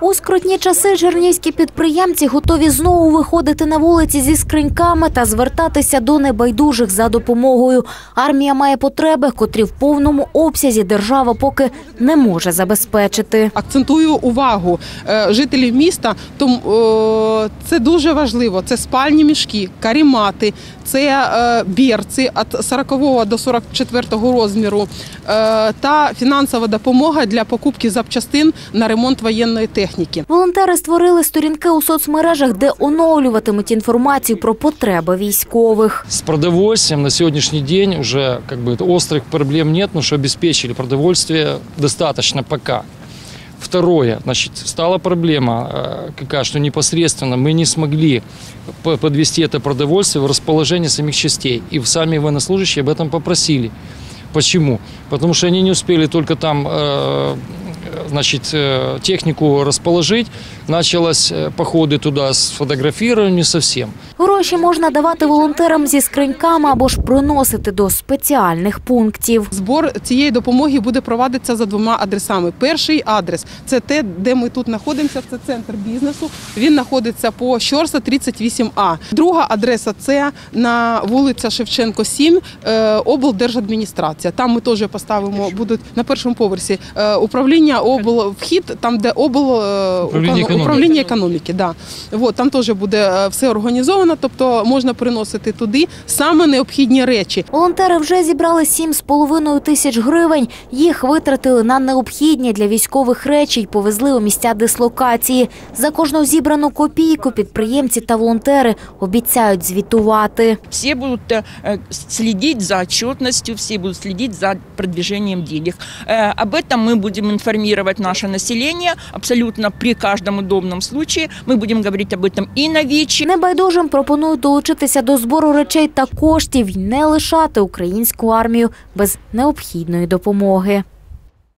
У скрутні часи чернігівські підприємці готові знову виходити на вулиці зі скриньками та звертатися до небайдужих за допомогою. Армія має потреби, котрі в повному обсязі держава поки не може забезпечити. Акцентую увагу е, жителів міста, тому це дуже важливо. Це спальні мішки, карімати, це е, бірці від 40 до 44 розміру е, та фінансова допомога для покупки запчастин на ремонт воєнної техніки Волонтери створили сторінки у соцмережах, де оновлюватимуть інформацію про потреби військових. С продовольствием на сегодняшний день уже как бы острых проблем нет, но что обеспечили продовольствие достаточно пока. Второе, значит, стала проблема э, какая, что непосредственно мы не смогли п- подвести это продовольствие в расположение самих частей. И сами военнослужащие об этом попросили. Почему? Потому что они не успели только там э, значит, э, технику расположить. Началось э, походы туда с фотографированием не совсем. Гроші можна давати волонтерам зі скриньками або ж приносити до спеціальних пунктів. Збор цієї допомоги буде провадитися за двома адресами. Перший адрес це те, де ми тут знаходимося. Це центр бізнесу. Він знаходиться по Щорса 38А. Друга адреса це на вулиця Шевченко, 7, е, облдержадміністрація. Там ми теж поставимо будуть на першому поверсі е, управління обл вхід, там де обл е, Управління ука- економіки. управління економіки. Да. От, там теж буде е, все організовано, тобто можна приносити туди саме необхідні речі. Волонтери вже зібрали 7,5 тисяч гривень. Їх витратили на необхідні для військових речі й повезли у місця дислокації. За кожну зібрану копійку підприємці та волонтери обіцяють звітувати. Все будут э, э, следить за отчетностью, все будут следить за продвижением денег. Э, Об этом мы будем информировать наше население абсолютно при каждом удобном случае. Мы будем говорить об этом и на ВИЧи, Небайдужим пропонують долучитися до збору речей та коштів й не лишати українську армію без необхідної допомоги.